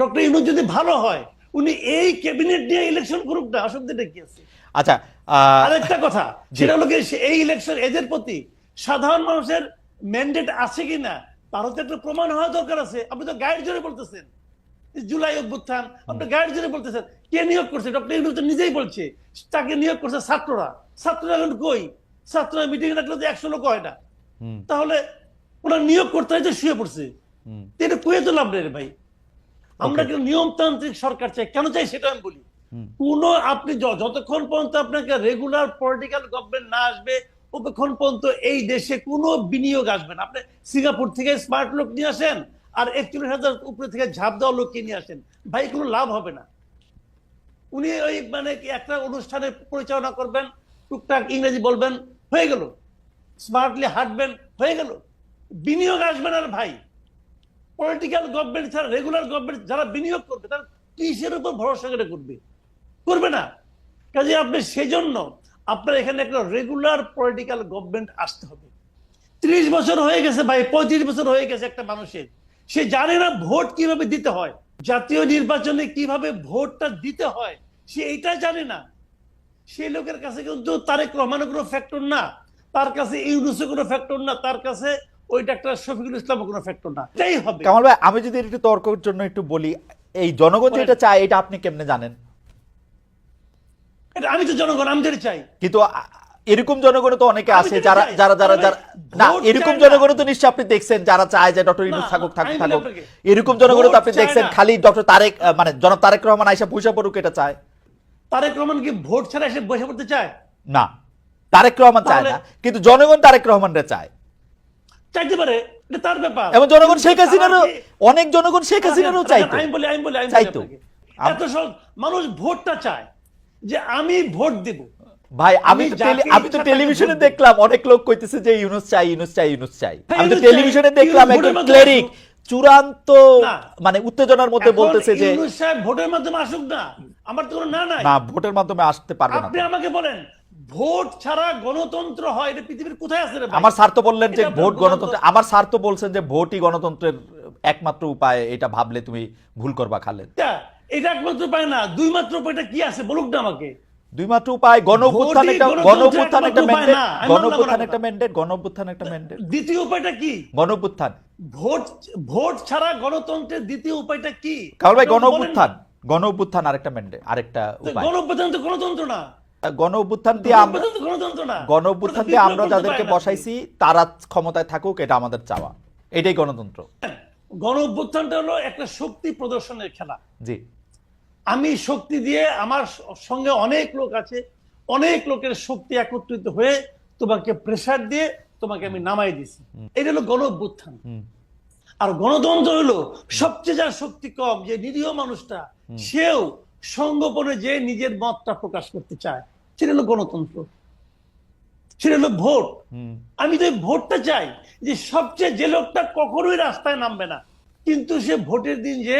Doctor Yunus যদি ভালো হয় উনি এই ক্যাবিনেট নিয়ে ইলেকশন করুক না অসুবিধাটা কি আছে? আচ্ছা আরেকটা কথা সেটা হলো এই ইলেকশন এদের প্রতি সাধারণ মানুষের ম্যান্ডেট আছে কিনা তারও তো একটা প্রমাণ হওয়া দরকার আছে। আপনি তো গাইড জোরে বলতেছেন। জুলাই অভ্যুত্থান আপনি গাইড জোরে বলতেছেন। কে নিয়োগ করছে? ডক্টর ইউনুস তো নিজেই বলছে তাকে নিয়োগ করছে ছাত্ররা। ছাত্ররা এখন কই? ছাত্ররা মিটিং রাখলে তো একশো লোক হয় না। তাহলে ওরা নিয়োগ করতে হয় যে শুয়ে পড়ছে। এটা কুয়ে তো লাভ নেই রে ভাই। আমরা কিন্তু নিয়মতান্ত্রিক সরকার চাই। কেন চাই? সেটা আমি বলি। কোন আপনি যতক্ষণ পর্যন্ত আপনাকে রেগুলার পলিটিক্যাল গভর্নমেন্ট না আসবে ততক্ষণ পর্যন্ত এই দেশে কোনো বিনিয়োগ আসবে না। আপনি সিঙ্গাপুর থেকে স্মার্ট লোক নিয়ে আসেন আর একচল্লিশ হাজার উপরে থেকে ঝাঁপ দেওয়া লোককে নিয়ে আসেন। ভাই কোনো লাভ হবে না। উনি ওই মানে কি একটা অনুষ্ঠানে পরিচালনা করবেন টুকটাক ইংরেজি বলবেন হয়ে গেল। স্মার্টলি হাঁটবেন হয়ে গেল। বিনিয়োগ আসবে না ভাই। পলিটিক্যাল গভর্নমেন্ট ছাড়া রেগুলার গভর্নমেন্ট যারা বিনিয়োগ করবে, তারা কিসের উপর ভরসা করে করবে? করবে না। কাজে আপনি সেজন্য আপনার এখানে একটা রেগুলার পলিটিক্যাল গভর্নমেন্ট আসতে হবে। ত্রিশ বছর হয়ে গেছে ভাই, পঁয়ত্রিশ বছর হয়ে গেছে একটা মানুষের। সে জানে না ভোট কীভাবে দিতে হয়, জাতীয় নির্বাচনে কীভাবে ভোটটা দিতে হয়, সে এটা জানে না। সেই লোকের কাছে কিন্তু তারেক রহমানের কোনো ফ্যাক্টর না। তার কাছে ইউনুসের কোনো ফ্যাক্টর না, তার কাছে ওই ডাক্তার শফিকুল কোনো ফ্যাক্টর না। এটাই হবে। কামাল ভাই আমি যদি একটু তর্কের জন্য একটু বলি এই জনগণ যেটা চায় এটা আপনি কেমনে জানেন? এটা আমি তো জনগণ আমি যেটা চাই। কিন্তু এরকম জনগণ তো অনেকে আছে যারা যারা যারা যারা না এরকম জনগণ তো নিশ্চয়ই আপনি দেখছেন যারা চায় যে ডক্টর ইউনুস না, থাকুক থাকুক। থাকুক এরকম জনগণ তো আপনি দেখছেন খালি ডক্টর তারেক মানে জনাব তারেক রহমান আইসা পয়সা পড়ুক এটা চায়। তারেক রহমান কি ভোট ছাড়া এসে বসে পড়তে চায়? না তারেক রহমান চায় না কিন্তু জনগণ তারেক রহমানরা চায়। চাইতে পারে এটা তার ব্যাপার। এবং জনগণ শেখ হাসিনারও অনেক জনগণ শেখ হাসিনারও চাইতো। আমি বলি আমি বলি আমি চাইতো। এত সহজ। মানুষ ভোটটা চায় যে আমি ভোট দেব। ভাই আমি আমি তো আমি তো টেলিভিশনে দেখলাম অনেক লোক কইতেছে যে ইউনুস চাই ইউনুস চাই ইউনুস চাই। আমি তো টেলিভিশনে দেখলাম একজন ক্লেরিক চূড়ান্ত মানে উত্তেজনার মধ্যে বলতেছে যে ইউনুস সাহেব ভোটের মাধ্যমে আসুক না। আমার তো কোনো না নাই। না ভোটের মাধ্যমে আসতে পারবে না আপনি আমাকে বলেন ভোট ছাড়া গণতন্ত্র হয় এটা পৃথিবীর কোথায় আছে আমার স্যার তো বললেন যে ভোট গণতন্ত্র আমার স্যার তো বলছেন যে ভোটই গণতন্ত্রের একমাত্র উপায় এটা ভাবলে তুমি ভুল করবা খালেদ। এটা একমাত্র পায় না দুই মাত্র উপায়টা কি আছে বলুক না আমাকে? দুই মাত্র উপায় গণ একটা গণতন্ত্রের গণ একটা ম্যান্ডেট না, আমি গণ মানলাম অভ্যুত্থান না একটা। ম্যান্ডেট গণ একটা ম্যান্ডেট দ্বিতীয় উপায়টা কি? গণ ভোট ভোট ছাড়া গণতন্ত্রের দ্বিতীয় উপায়টা কি? কামাল ভাই এটা গণ বলেন। অভ্যুত্থান। না। গণ অভ্যুত্থান আরেকটা ম্যান্ডেট আরেকটা উপায়। গণঅভ্যুত্থান তো গণতন্ত্র না। গণ অভ্যুত্থান দিয়ে গণ অভ্যুত্থান দিয়ে আমরা যাদেরকে বসাইছি তারা ক্ষমতায় থাকুক এটা আমাদের চাওয়া। এটাই গণতন্ত্র। গণ অভ্যুত্থানটা হলো একটা শক্তি প্রদর্শনের খেলা। জি। আমি শক্তি দিয়ে আমার সঙ্গে অনেক লোক আছে অনেক লোকের শক্তি একত্রিত হয়ে তোমাকে প্রেসার দিয়ে তোমাকে আমি নামাই দিছি এটা হলো গণ অভ্যুত্থান আর গণতন্ত্র হলো সবচেয়ে যার শক্তি কম যে নিরীহ মানুষটা সেও সঙ্গোপনে যে নিজের মতটা প্রকাশ করতে চায়। সেটা হলো গণতন্ত্র। সেটা হলো ভোট। আমি তো ভোটটা চাই যে সবচেয়ে যে লোকটা কখনোই রাস্তায় নামবে না কিন্তু সে ভোটের দিন যে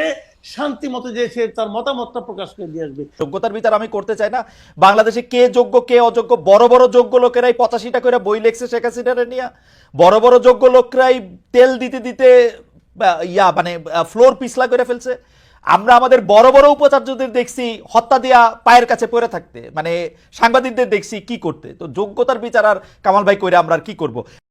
শান্তি মতো যে সে তার মতামতটা প্রকাশ করে দিয়ে আসবে। যোগ্যতার বিচার আমি করতে চাই না। বাংলাদেশে কে যোগ্য কে অযোগ্য বড় বড় যোগ্য লোকেরাই পঁচাশিটা করে বই লেখছে শেখ হাসিনারে নিয়ে। বড় বড় যোগ্য লোকরাই তেল দিতে দিতে ইয়া মানে ফ্লোর পিছলা করে ফেলছে। আমরা আমাদের বড় বড় উপাচার্যদের দেখছি, হত্যা দেয়া পায়ের কাছে পড়ে থাকতে। মানে সাংবাদিকদের দেখছি কি করতে। তো যোগ্যতার বিচার আর কামাল ভাই কইরা আমরা আর কি করব?